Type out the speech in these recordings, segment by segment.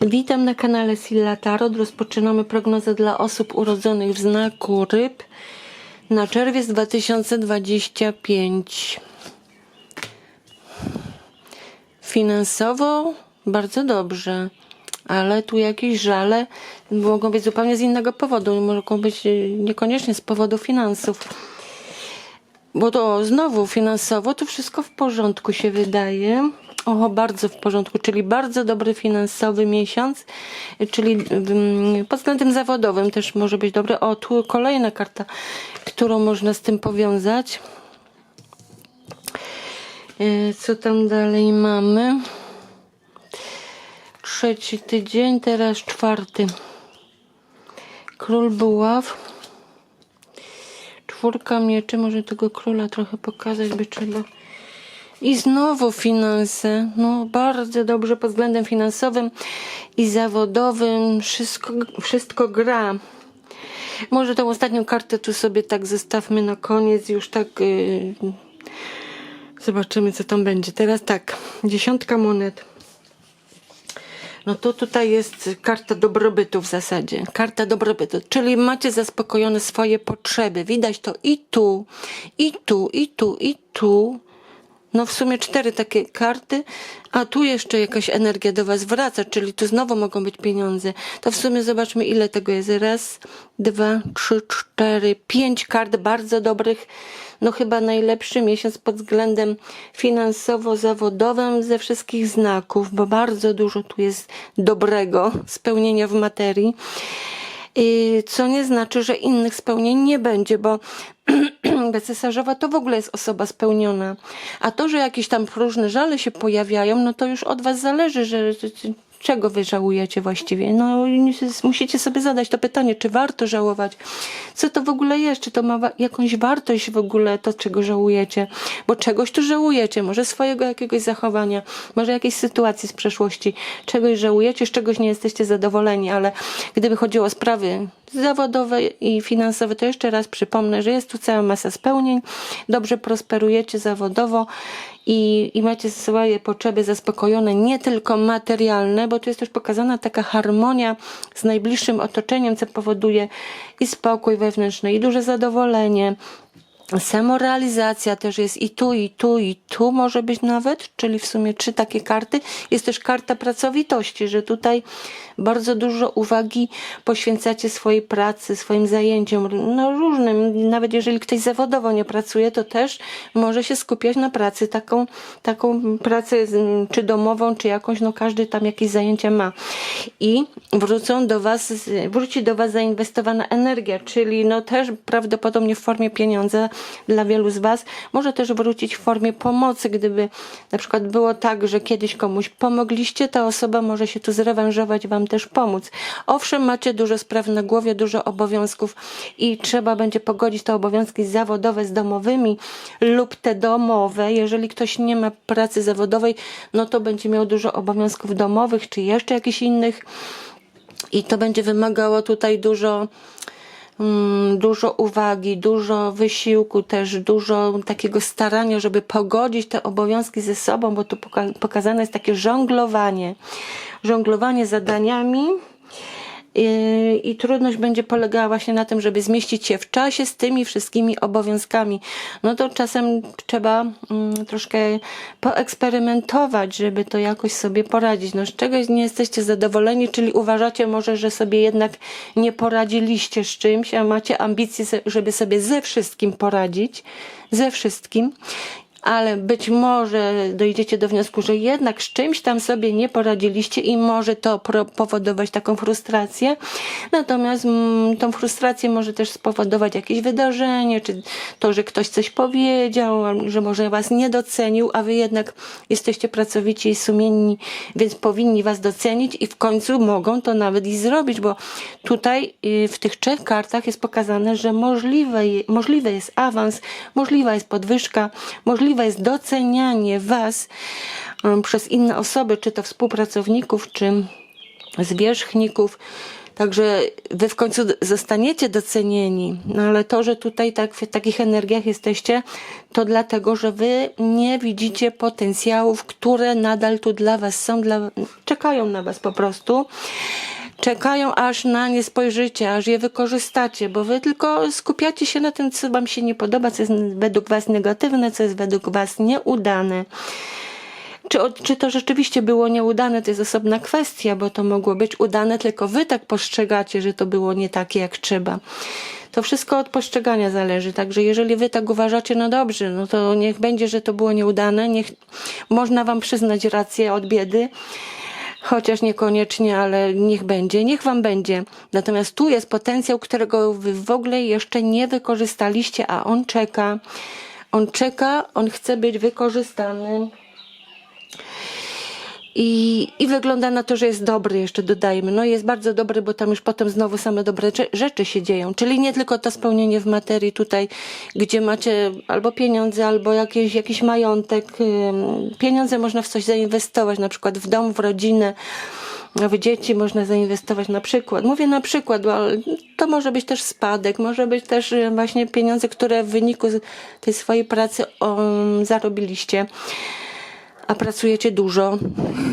Witam na kanale Silla Tarot. Rozpoczynamy prognozę dla osób urodzonych w znaku ryb na czerwiec 2025. Finansowo bardzo dobrze, ale tu jakieś żale mogą być zupełnie z innego powodu. Mogą być e, niekoniecznie z powodu finansów. Bo to znowu finansowo to wszystko w porządku się wydaje. O, bardzo w porządku, czyli bardzo dobry finansowy miesiąc, czyli mm, pod względem zawodowym też może być dobry. O, tu kolejna karta, którą można z tym powiązać. E, Co tam dalej mamy? Trzeci tydzień, teraz czwarty. Król buław. Czwórka mieczy, może tego króla trochę pokazać by trzeba. I znowu finanse. No bardzo dobrze pod względem finansowym i zawodowym. Wszystko, wszystko gra. Może tą ostatnią kartę tu sobie tak zostawmy na koniec. Już tak yy, zobaczymy co tam będzie. Teraz tak. Dziesiątka monet. No to tutaj jest karta dobrobytu w zasadzie. Karta dobrobytu, czyli macie zaspokojone swoje potrzeby. Widać to i tu, i tu, i tu, i tu. No w sumie cztery takie karty, a tu jeszcze jakaś energia do was wraca, czyli tu znowu mogą być pieniądze. To w sumie zobaczmy ile tego jest. Raz, dwa, trzy, cztery, pięć kart bardzo dobrych. No chyba najlepszy miesiąc pod względem finansowo-zawodowym ze wszystkich znaków, bo bardzo dużo tu jest dobrego spełnienia w materii. I co nie znaczy, że innych spełnień nie będzie, bo cesarzowa to w ogóle jest osoba spełniona. A to, że jakieś tam różne żale się pojawiają, no to już od was zależy, że czego wy żałujecie właściwie. No musicie sobie zadać to pytanie, czy warto żałować. Co to w ogóle jest? Czy to ma jakąś wartość w ogóle to, czego żałujecie? Bo czegoś tu żałujecie. Może swojego jakiegoś zachowania, może jakiejś sytuacji z przeszłości. Czegoś żałujecie, z czegoś nie jesteście zadowoleni, ale gdyby chodziło o sprawy zawodowe i finansowe, to jeszcze raz przypomnę, że jest tu cała masa spełnień, dobrze prosperujecie zawodowo i, i macie swoje potrzeby zaspokojone, nie tylko materialne, bo tu jest też pokazana taka harmonia z najbliższym otoczeniem, co powoduje i spokój wewnętrzny, i duże zadowolenie. Samorealizacja też jest i tu, i tu, i tu może być nawet, czyli w sumie trzy takie karty. Jest też karta pracowitości, że tutaj bardzo dużo uwagi poświęcacie swojej pracy, swoim zajęciom, no różnym. Nawet jeżeli ktoś zawodowo nie pracuje, to też może się skupiać na pracy, taką, taką pracę czy domową, czy jakąś, no każdy tam jakieś zajęcia ma. I wrócą do was, wróci do was zainwestowana energia, czyli no też prawdopodobnie w formie pieniądza dla wielu z was, może też wrócić w formie pomocy, gdyby na przykład było tak, że kiedyś komuś pomogliście, ta osoba może się tu zrewanżować, wam też pomóc. Owszem, macie dużo spraw na głowie, dużo obowiązków i trzeba będzie pogodzić te obowiązki zawodowe z domowymi lub te domowe. Jeżeli ktoś nie ma pracy zawodowej, no to będzie miał dużo obowiązków domowych, czy jeszcze jakichś innych i to będzie wymagało tutaj dużo dużo uwagi, dużo wysiłku, też dużo takiego starania, żeby pogodzić te obowiązki ze sobą, bo tu poka- pokazane jest takie żonglowanie. Żonglowanie zadaniami. Yy, I trudność będzie polegała właśnie na tym, żeby zmieścić się w czasie z tymi wszystkimi obowiązkami. No to czasem trzeba mm, troszkę poeksperymentować, żeby to jakoś sobie poradzić. No z czegoś nie jesteście zadowoleni, czyli uważacie może, że sobie jednak nie poradziliście z czymś, a macie ambicje, żeby sobie ze wszystkim poradzić. Ze wszystkim ale być może dojdziecie do wniosku, że jednak z czymś tam sobie nie poradziliście i może to powodować taką frustrację. Natomiast mm, tą frustrację może też spowodować jakieś wydarzenie, czy to, że ktoś coś powiedział, że może was nie docenił, a wy jednak jesteście pracowici i sumienni, więc powinni was docenić i w końcu mogą to nawet i zrobić, bo tutaj y, w tych trzech kartach jest pokazane, że możliwe, możliwy jest awans, możliwa jest podwyżka, możliwe jest docenianie was um, przez inne osoby, czy to współpracowników, czy zwierzchników. Także wy w końcu zostaniecie docenieni, no ale to, że tutaj tak, w takich energiach jesteście, to dlatego, że wy nie widzicie potencjałów, które nadal tu dla was są, dla, czekają na was po prostu. Czekają, aż na nie spojrzycie, aż je wykorzystacie, bo wy tylko skupiacie się na tym, co wam się nie podoba, co jest według was negatywne, co jest według was nieudane. Czy, czy to rzeczywiście było nieudane, to jest osobna kwestia, bo to mogło być udane, tylko wy tak postrzegacie, że to było nie takie jak trzeba. To wszystko od postrzegania zależy, także jeżeli wy tak uważacie, no dobrze, no to niech będzie, że to było nieudane, niech można wam przyznać rację od biedy, chociaż niekoniecznie, ale niech będzie, niech wam będzie. Natomiast tu jest potencjał, którego wy w ogóle jeszcze nie wykorzystaliście, a on czeka. On czeka, on chce być wykorzystany. I, I wygląda na to, że jest dobry, jeszcze dodajmy. No jest bardzo dobry, bo tam już potem znowu same dobre rzeczy się dzieją. Czyli nie tylko to spełnienie w materii tutaj, gdzie macie albo pieniądze, albo jakieś, jakiś majątek. Pieniądze można w coś zainwestować, na przykład w dom, w rodzinę. W dzieci można zainwestować na przykład. Mówię na przykład, bo to może być też spadek, może być też y, właśnie pieniądze, które w wyniku tej swojej pracy um, zarobiliście a pracujecie dużo.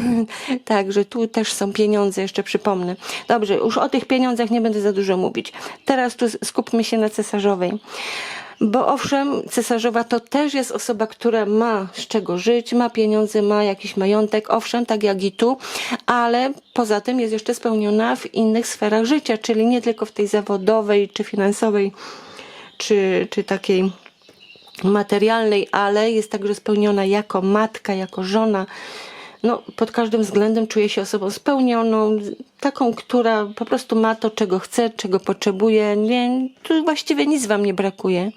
Także tu też są pieniądze, jeszcze przypomnę. Dobrze, już o tych pieniądzach nie będę za dużo mówić. Teraz tu skupmy się na cesarzowej. Bo owszem, cesarzowa to też jest osoba, która ma z czego żyć, ma pieniądze, ma jakiś majątek, owszem, tak jak i tu, ale poza tym jest jeszcze spełniona w innych sferach życia, czyli nie tylko w tej zawodowej czy finansowej, czy, czy takiej materialnej, ale jest także spełniona jako matka, jako żona. No, pod każdym względem czuje się osobą spełnioną, taką, która po prostu ma to, czego chce, czego potrzebuje. Nie, tu właściwie nic wam nie brakuje.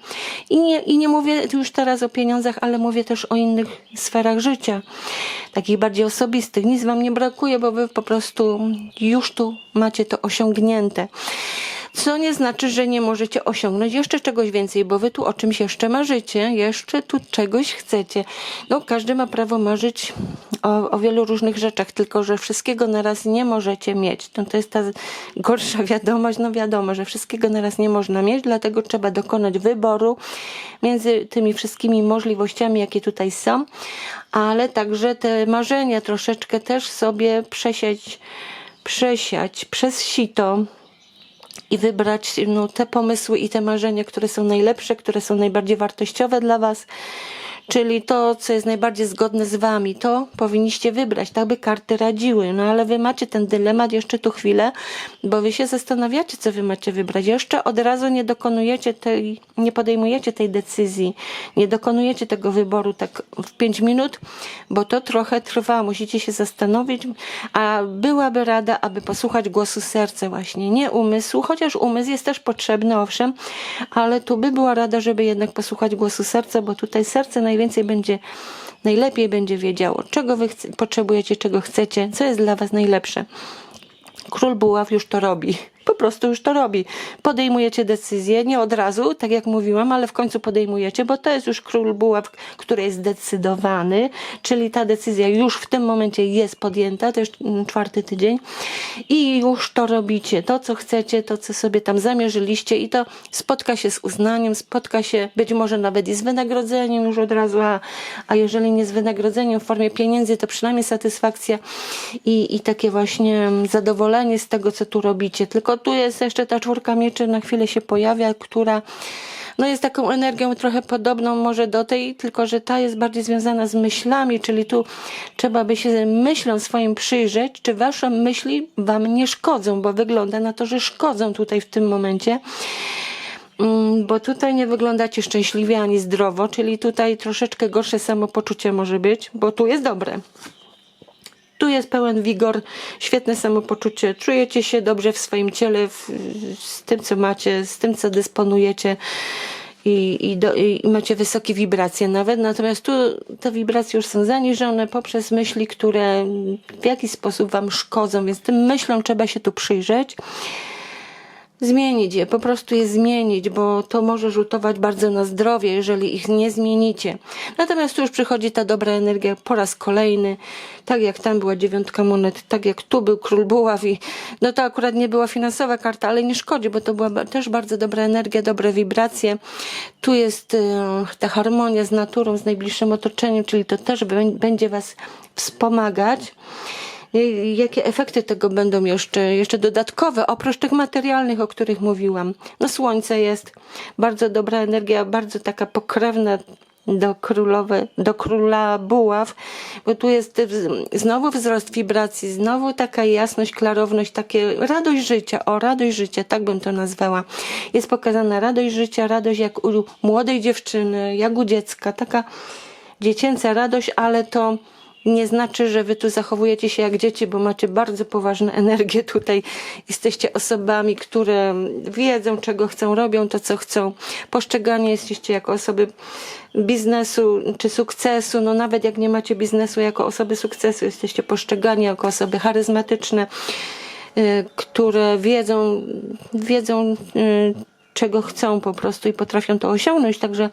I nie, I nie mówię już teraz o pieniądzach, ale mówię też o innych sferach życia, takich bardziej osobistych. Nic wam nie brakuje, bo wy po prostu już tu macie to osiągnięte. Co nie znaczy, że nie możecie osiągnąć jeszcze czegoś więcej, bo wy tu o czymś jeszcze marzycie, jeszcze tu czegoś chcecie. No, każdy ma prawo marzyć o, o wielu różnych rzeczach, tylko że wszystkiego naraz nie możecie mieć. No, to jest ta gorsza wiadomość. No wiadomo, że wszystkiego naraz nie można mieć, dlatego trzeba dokonać wyboru między tymi wszystkimi możliwościami, jakie tutaj są, ale także te marzenia troszeczkę też sobie przesiać, przesiać przez sito, i wybrać no, te pomysły i te marzenia, które są najlepsze, które są najbardziej wartościowe dla Was. Czyli to, co jest najbardziej zgodne z Wami, to powinniście wybrać, tak by karty radziły. No ale Wy macie ten dylemat jeszcze tu chwilę, bo Wy się zastanawiacie, co Wy macie wybrać. Jeszcze od razu nie dokonujecie tej, nie podejmujecie tej decyzji, nie dokonujecie tego wyboru tak w 5 minut, bo to trochę trwa. Musicie się zastanowić, a byłaby rada, aby posłuchać głosu serca właśnie, nie umysłu, chociaż umysł jest też potrzebny, owszem, ale tu by była rada, żeby jednak posłuchać głosu serca, bo tutaj serce najwięcej będzie, najlepiej będzie wiedziało, czego wy potrzebujecie, czego chcecie, co jest dla was najlepsze. Król Buław już to robi. Po prostu już to robi. Podejmujecie decyzję, nie od razu, tak jak mówiłam, ale w końcu podejmujecie, bo to jest już Król Buław, który jest zdecydowany, czyli ta decyzja już w tym momencie jest podjęta, to już mm, czwarty tydzień i już to robicie, to co chcecie, to co sobie tam zamierzyliście i to spotka się z uznaniem, spotka się być może nawet i z wynagrodzeniem już od razu, a, a jeżeli nie z wynagrodzeniem w formie pieniędzy, to przynajmniej satysfakcja i, i takie właśnie mm, zadowolenie z tego, co tu robicie. Tylko tu jest jeszcze ta czwórka mieczy, na chwilę się pojawia, która no jest taką energią trochę podobną może do tej, tylko że ta jest bardziej związana z myślami, czyli tu trzeba by się myślom swoim przyjrzeć, czy wasze myśli wam nie szkodzą, bo wygląda na to, że szkodzą tutaj w tym momencie. Mm, Bo tutaj nie wyglądacie szczęśliwie ani zdrowo, czyli tutaj troszeczkę gorsze samopoczucie może być, bo tu jest dobre. Tu jest pełen wigor, świetne samopoczucie. Czujecie się dobrze w swoim ciele, w, z tym, co macie, z tym, co dysponujecie. I, i, do, I macie wysokie wibracje nawet, natomiast tu te wibracje już są zaniżone poprzez myśli, które w jakiś sposób Wam szkodzą, więc tym myślom trzeba się tu przyjrzeć. Zmienić je, po prostu je zmienić, bo to może rzutować bardzo na zdrowie, jeżeli ich nie zmienicie. Natomiast tu już przychodzi ta dobra energia po raz kolejny, tak jak tam była dziewiątka monet, tak jak tu był król buław i no to akurat nie była finansowa karta, ale nie szkodzi, bo to była też bardzo dobra energia, dobre wibracje. Tu jest e, ta harmonia z naturą, z najbliższym otoczeniem, czyli to też bę- będzie was wspomagać. Jakie efekty tego będą jeszcze, jeszcze dodatkowe, oprócz tych materialnych, o których mówiłam? No słońce jest, bardzo dobra energia, bardzo taka pokrewna do, królowe, do króla buław, bo tu jest znowu wzrost wibracji, znowu taka jasność, klarowność, takie radość życia, o radość życia, tak bym to nazwała. Jest pokazana radość życia, radość jak u młodej dziewczyny, jak u dziecka, taka dziecięca radość, ale to nie znaczy, że wy tu zachowujecie się jak dzieci, bo macie bardzo poważne energię tutaj. Jesteście osobami, które wiedzą, czego chcą, robią to, co chcą. Postrzegani jesteście jako osoby biznesu czy sukcesu. No nawet jak nie macie biznesu jako osoby sukcesu, jesteście postrzegani jako osoby charyzmatyczne, y, które wiedzą, wiedzą y, czego chcą po prostu i potrafią to osiągnąć. Także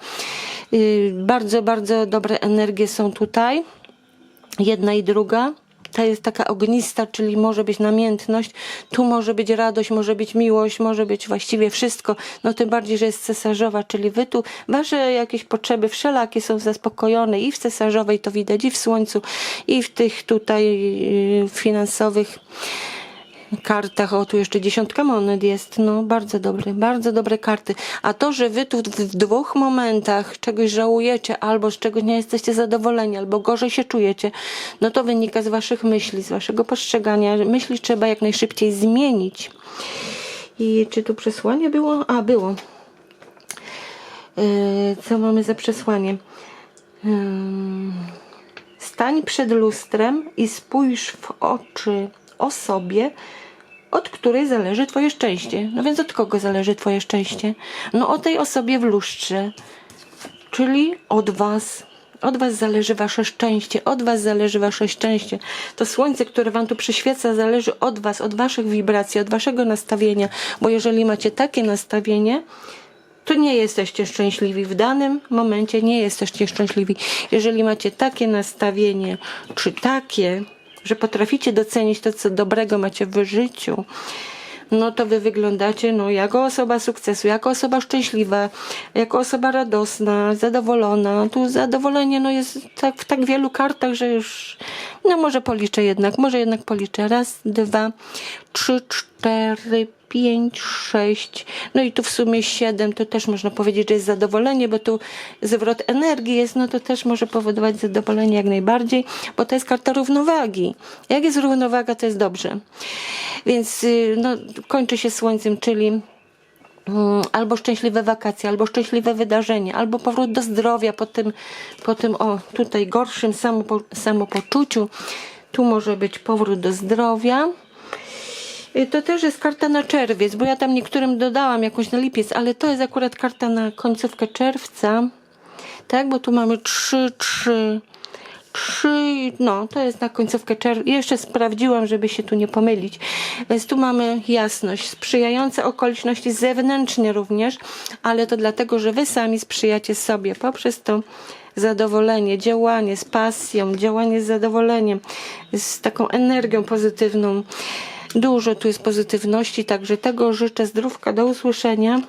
y, bardzo, bardzo dobre energie są tutaj jedna i druga. Ta jest taka ognista, czyli może być namiętność, tu może być radość, może być miłość, może być właściwie wszystko. No tym bardziej, że jest cesarzowa, czyli wy tu, wasze jakieś potrzeby wszelakie są zaspokojone i w cesarzowej to widać, i w słońcu, i w tych tutaj yy, finansowych kartach, o tu jeszcze dziesiątka monet jest, no bardzo dobry, bardzo dobre karty. A to, że wy tu w, w dwóch momentach czegoś żałujecie, albo z czegoś nie jesteście zadowoleni, albo gorzej się czujecie, no to wynika z waszych myśli, z waszego postrzegania. Myśli trzeba jak najszybciej zmienić. I czy tu przesłanie było? A, było. Yy, co mamy za przesłanie? Yy, Stań przed lustrem i spójrz w oczy osobie, od której zależy Twoje szczęście. No więc od kogo zależy Twoje szczęście? No o tej osobie w lustrze, czyli od Was. Od Was zależy Wasze szczęście, od Was zależy Wasze szczęście. To słońce, które Wam tu przyświeca, zależy od Was, od Waszych wibracji, od Waszego nastawienia, bo jeżeli macie takie nastawienie, to nie jesteście szczęśliwi w danym momencie, nie jesteście szczęśliwi. Jeżeli macie takie nastawienie, czy takie, że potraficie docenić to, co dobrego macie w życiu, no to wy wyglądacie no, jako osoba sukcesu, jako osoba szczęśliwa, jako osoba radosna, zadowolona. Tu zadowolenie no, jest tak, w tak wielu kartach, że już no może policzę jednak, może jednak policzę. Raz, dwa, trzy, cztery, pięć, sześć, no i tu w sumie siedem, to też można powiedzieć, że jest zadowolenie, bo tu zwrot energii jest, no to też może powodować zadowolenie jak najbardziej, bo to jest karta równowagi. Jak jest równowaga, to jest dobrze. Więc y, no, kończy się słońcem, czyli mm, albo szczęśliwe wakacje, albo szczęśliwe wydarzenie, albo powrót do zdrowia po tym, po tym o tutaj gorszym samopo, samopoczuciu. Tu może być powrót do zdrowia. Y, To też jest karta na czerwiec, bo ja tam niektórym dodałam jakąś na lipiec, ale to jest akurat karta na końcówkę czerwca. Tak, bo tu mamy trzy, trzy, trzy, no to jest na końcówkę czerwca. Jeszcze sprawdziłam, żeby się tu nie pomylić. Więc tu mamy jasność, sprzyjające okoliczności zewnętrznie również, ale to dlatego, że wy sami sprzyjacie sobie poprzez to zadowolenie, działanie z pasją, działanie z zadowoleniem, z taką energią pozytywną. Dużo tu jest pozytywności, także tego życzę zdrówka, do usłyszenia.